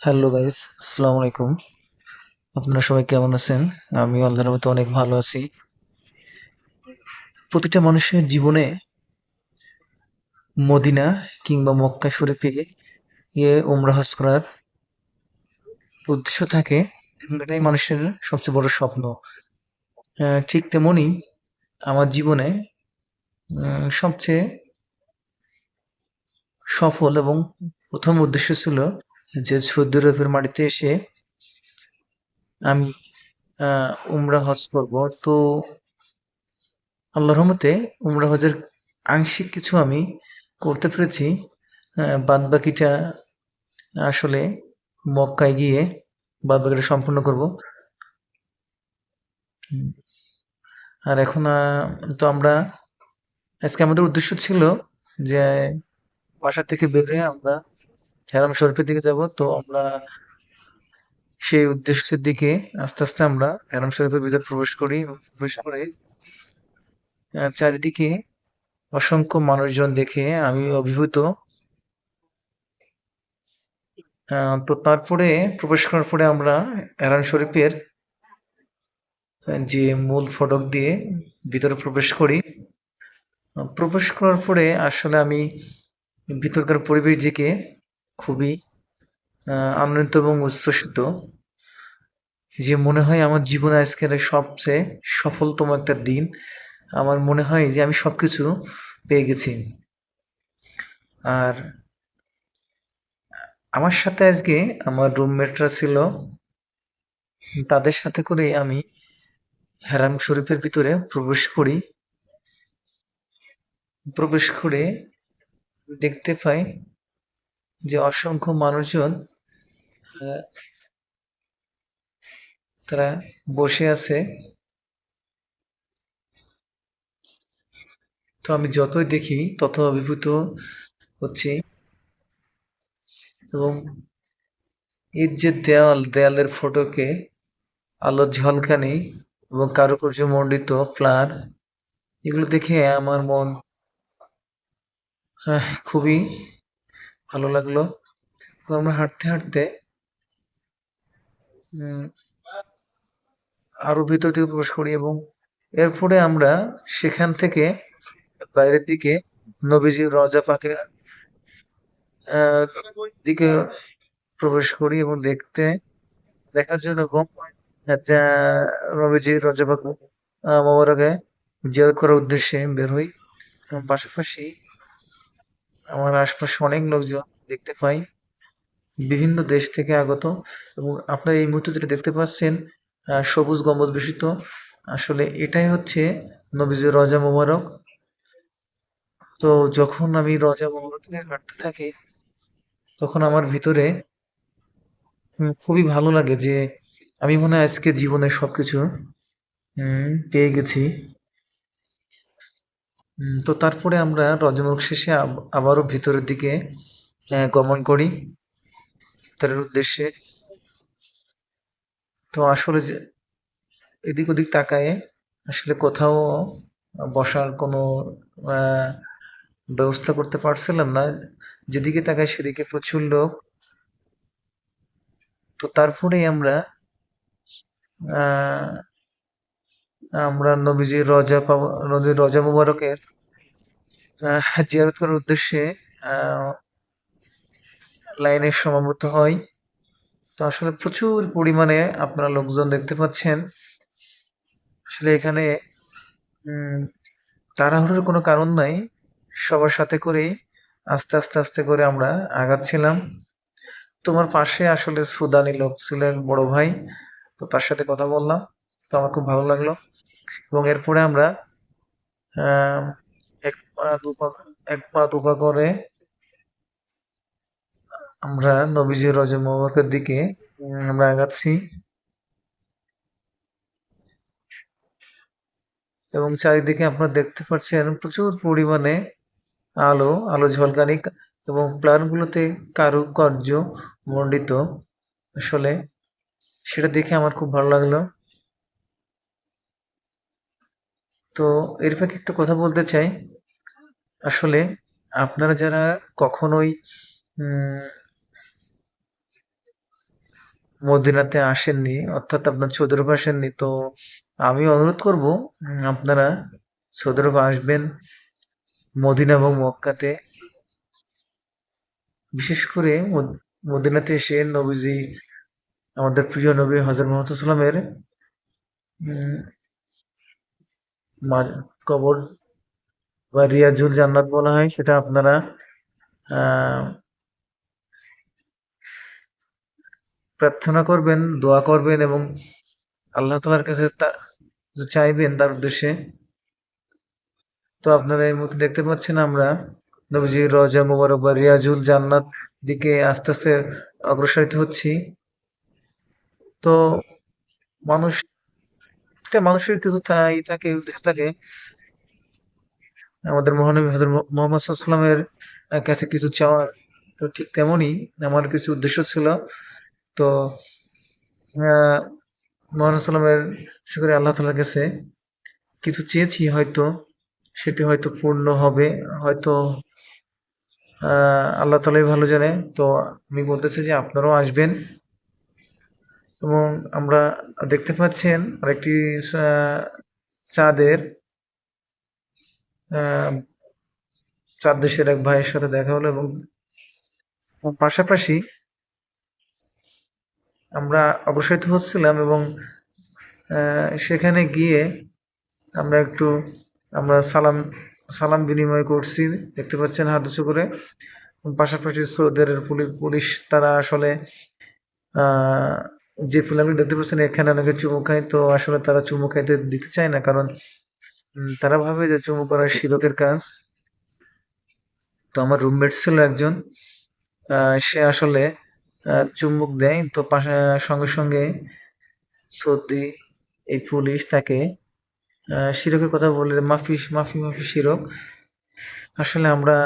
Hello guys, আসসালামু আলাইকুম। আপনারা সবাই কেমন আছেন? আমি আল্লাহর মতো অনেক ভালো আছি। প্রতিটা মানুষের জীবনে মদিনা কিংবা মক্কা শরীফে গিয়ে উমরা হজ করার উদ্দেশ্য থাকে। এটাই মানুষের সবচেয়ে বড় স্বপ্ন। ঠিক তেমনি আমার জীবনে সবচেয়ে সফল এবং প্রথম উদ্দেশ্য ছিল যে সৌদি আরবের মাটিতে এসে আমি উমরা হজ করব। তো আল্লাহর রহমতে উমরা হজের আংশিক কিছু আমি করতে পেরেছি। বাদ বাকিটা আসলে মক্কায় গিয়ে বাদ বাকিটা সম্পূর্ণ করব। আর এখন তো আমরা, আজকে আমাদের উদ্দেশ্য ছিল যে বাসা থেকে বের হয়ে আমরা হেরাম শরীফের দিকে যাব। তো আমরা সেই উদ্দেশ্যের দিকে আস্তে আস্তে আমরা হেরাম শরীফের ভিতরে প্রবেশ করি প্রবেশ করে চারিদিকে অসংখ্য মানুষজন দেখে আমি অভিভূত। তো তারপরে প্রবেশ করার পরে আমরা হেরাম শরীফের যে মূল ফটক দিয়ে ভিতরে প্রবেশ করি। প্রবেশ করার পরে আসলে আমি ভিতরকার পরিবেশ দিকে খুবই আনন্দিত এবং উচ্ছ্বসিত। যে মনে হয় আমার জীবনে আজকের সবচেয়ে সফলতম একটা দিন, আমার মনে হয় যে আমি সবকিছু পেয়ে গেছি। আর আমার সাথে আজকে আমার রুমমেটরা ছিল। তাদের সাথে করে আমি হেরাম শরীফের ভিতরে প্রবেশ করি। প্রবেশ করে দেখতে পাই যে অসংখ্য মানুষজন তারা বসে আছে। তো আমি যতই দেখি, তত অভিভূত হচ্ছি। এবং এর যে দেওয়াল দেয়ালের ফটোকে আলোর ঝলকানি এবং কারুকার্য মণ্ডিত প্লান এগুলো দেখে আমার মন খুবই ভালো লাগল। তো আমরা হাঁটতে হাঁটতে আরও ভিতর দিকে প্রবেশ করি এবং এরপরে আমরা সেখান থেকে বাইরের দিকে নবীজির রজা আহ, দিকে প্রবেশ করি এবং দেখতে দেখার জন্য এবং যা নবীজির রজা পাক মোবারকে জিয়ারত করার উদ্দেশ্যে বের হই। পাশাপাশি আমার আশপাশে অনেক লোকজন দেখতে পাই। বিভিন্ন দেশ থেকে আগত এবং আপনারা এই মুহূর্তে যেটা দেখতে পাচ্ছেন সবুজ গম্বুজ বেষ্টিত। আসলে এটাই হচ্ছে নবীজির রজা মোবারক। তো যখন আমি রজা মোবারক হাঁটতে থাকি, তখন আমার ভিতরে খুবই ভালো লাগে যে আমি মনে হয় আজকে জীবনে সবকিছু পেয়ে গেছি। তো তারপরে আমরা রজমুখ শেষে আব- আবারও ভিতরের দিকে গমন করি। ভিতরের উদ্দেশ্যে। তো আসলে যে, এদিক ওদিক তাকায়ে আসলে কোথাও বসার কোনো ব্যবস্থা করতে পারছিলাম না। যেদিকে তাকায় সেদিকে প্রচুর লোক। তো তারপরেই আমরা আমরা নবীজির রজা পাব নবীর রজা মুবারকের জিয়ারত করার উদ্দেশ্যে লাইনে সমাবেত হয় তো আসলে প্রচুর পরিমাণে আপনারা লোকজন দেখতে পাচ্ছেন। আসলে এখানে তাড়াহুড়োর কোনো কারণ নাই। সবার সাথে করেই আস্তে আস্তে আস্তে করে আমরা আগাচ্ছিলাম। তোমার পাশে আসলে সুদানি লোক ছিলেন বড় ভাই, তো তার সাথে কথা বললাম। তো আমার খুব ভালো লাগল। এবং এরপরে আমরা এক পা, দু পা, এক পা, দু পা করে আমরা নবীজির রজা মোবারকের দিকে আমরা আগাচ্ছি। এবং চারিদিকে আপনারা দেখতে পাচ্ছেন প্রচুর পরিমাণে আলো আলো ঝলকানি এবং প্ল্যানগুলোতে কারুকার্য মণ্ডিত। আসলে সেটা দেখে আমার খুব ভালো লাগল। তো এর ফাঁকে একটা কথা বলতে চাই। আসলে আপনারা যারা কখনোই মদিনাতে আসেননি, অর্থাৎ আপনার সৌদি আসেননি, তো আমি অনুরোধ করব আপনারা সৌদি আসবেন মদিনা এবং মক্কাতে। বিশেষ করে মদ- মদিনাতে এসে নবীজি, আমাদের প্রিয় নবী হজরত মোহাম্মদ সাল্লামের কবর বা রিয়াজুল জান্নাত বলা হয়, সেটা আপনারা প্রার্থনা করবেন, দোয়া করবেন এবং আল্লাহ তালার কাছে চাইবেন তার উদ্দেশ্যে। তো আপনারা এই মুহূর্তে দেখতে পাচ্ছেন আমরা নবীজি রজা মুবারক বা রিয়াজুল জান্নাত দিকে আস্তে আস্তে অগ্রসরিত হচ্ছি। তো মানুষ একটা মানুষের কিছু থাকে উদ্দেশ্য থাকে আমাদের মহানবী হজরত মোহাম্মদ সাল্লামের কাছে কিছু চাওয়ার। তো ঠিক তেমনই আমার কিছু উদ্দেশ্য ছিল। তো মোহাম্মদ সাল্লামের শুক্রিয়া আল্লাহ তালার কাছে। কিছু চেয়েছি হয়তো, সেটি হয়তো পূর্ণ হবে। হয়তো আল্লাহ তালাই ভালো জানে। তো আমি বলতে চাই যে আপনারাও আসবেন। এবং আমরা দেখতে পাচ্ছেন আরেকটি চাঁদের চাঁদ দেশের এক ভাইয়ের সাথে দেখা হলো এবং পাশাপাশি আমরা অগ্রসরিত হচ্ছিলাম এবং সেখানে গিয়ে আমরা একটু, আমরা সালাম সালাম বিনিময় করছি, দেখতে পাচ্ছেন হাত উঁচু করে। পাশাপাশি সৌদের পুলিশ পুলিশ তারা আসলে যে ফিল্মটি দেখতে পাচ্ছেন, এখানে অনেকে চুমু খায়। তো আসলে তারা চুমু খাইতে দিতে চায় না, কারণ তারা ভাবে যে চুমু করা শিরকের কাজ। তো আমার রুমমেট ছিল একজন সে আসলে চুম্বক দেয়। তো পাশে, সঙ্গে সঙ্গে সর্দি, এই পুলিশ তাকে শিরকের কথা বলে, মাফি মাফি মাফি শিরক আসলে আমরা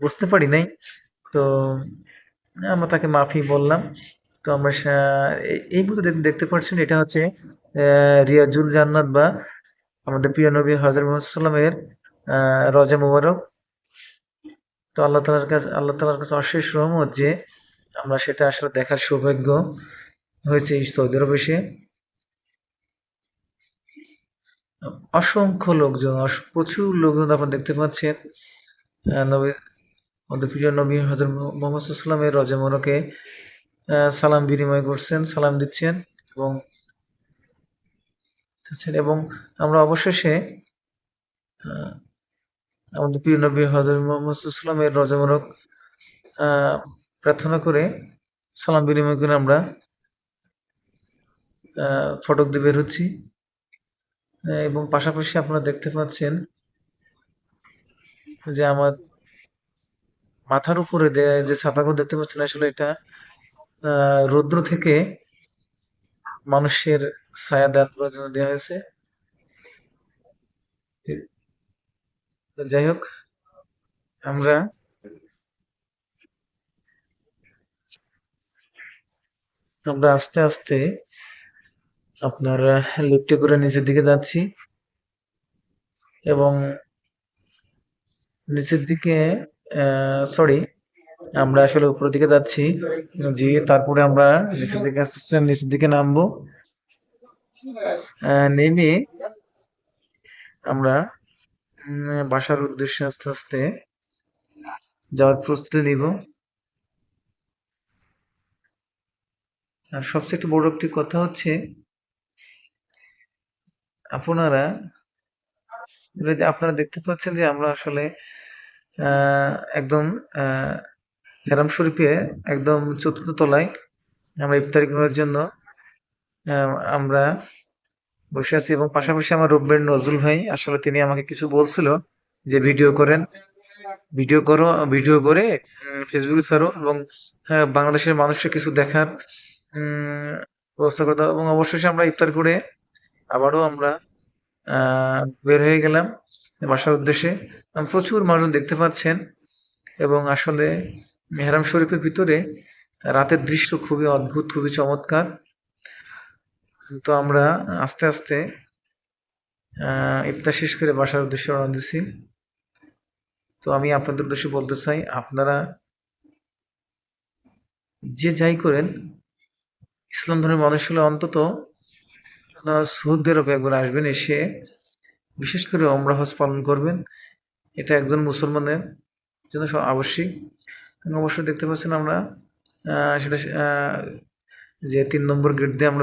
বুঝতে পারি নাই। তো আমরা তাকে মাফি বললাম। তো আমরা এই- মুহূর্তে দেখ- দেখতে পাচ্ছেন এটা হচ্ছে রিয়াজুল জান্নাত বা আমাদের প্রিয় নবী হজরত মোহাম্মদ সাল্লামের আহ, রজা মুবারক। তো আল্লাহ তালার কাছে আল্লাহ তালার কাছে অশেষ রহমত যে আমরা সেটা আসলে দেখার সৌভাগ্য হয়েছে সৌদি আরবে এসে। অসংখ্য লোকজন প্রচুর লোকজন আপনারা দেখতে পাচ্ছেন নবী আমাদের প্রিয় নবী হজর মোহাম্মদ রজা মোবারকে আহ, সালাম বিনিময় করছেন সালাম দিচ্ছেন এবং এবং আমরা অবশেষে আমাদের প্রিয় নবী হজরত মোহাম্মদ সাল্লামের রজা আহ, প্রার্থনা করে সালাম বিনিময় করে আমরা ফটক দিয়ে বের হচ্ছি। এবং পাশাপাশি আপনারা দেখতে পাচ্ছেন যে আমার মাথার উপরে যে ছাতাগুলো দেখতে পাচ্ছেন আসলে এটা রৌদ্র থেকে মানুষের ছায়া দেওয়ার জন্য দেওয়া হয়েছে। যাই হোক, আমরা আমরা আস্তে আস্তে আপনার লিফটে করে নিচের দিকে যাচ্ছি এবং নিচের দিকে সরি আমরা আসলে উপরের দিকে যাচ্ছি। যে তারপরে আমরা নিচের দিকে আস্তে আস্তে নিচের দিকে নামবো। নেমে আমরা বাসার উদ্দেশ্যে আস্তে আস্তে যাওয়ার প্রস্তুতি নিব। আর সবচেয়ে বড় একটি কথা হচ্ছে, আপনারা আপনারা দেখতে পাচ্ছেন যে আমরা আসলে একদম হেরাম শরীফে একদম চতুর্থ তলায় আমরা ইফতারি করার জন্য আমরা বসে আছি এবং পাশাপাশি আমার রুবের নজরুল ভাই আসলে তিনি আমাকে কিছু বলছিল যে ভিডিও করেন। ভিডিও করো ভিডিও করে ফেসবুকে ছাড়ো এবং হ্যাঁ, বাংলাদেশের মানুষকে কিছু দেখার ব্যবস্থা করে দাও এবং অবশেষে আমরা ইফতার করে আবারও আমরা বের হয়ে গেলাম বাসার উদ্দেশ্যে। প্রচুর মানুষ দেখতে পাচ্ছেন এবং আসলে মেহরাম শরীফের ভিতরে রাতের দৃশ্য খুবই অদ্ভুত, খুবই চমৎকার। তো আমরা আস্তে আস্তে ইফতার শেষ করে বাসার উদ্দেশ্যে রওনা দিছি তো আমি আপনাদের উদ্দেশ্যে বলতে চাই, আপনারা যে যাই করেন, ইসলাম ধর্মের মানুষ হলে অন্তত আপনারা সৌদির একবার আসবেন, এসে বিশেষ করে অমরা হজ পালন করবেন। এটা একজন মুসলমানের জন্য আবশ্যিক। অবশ্যই দেখতে পাচ্ছেন আমরা সেটা যে তিন নম্বর গেট দিয়ে আমরা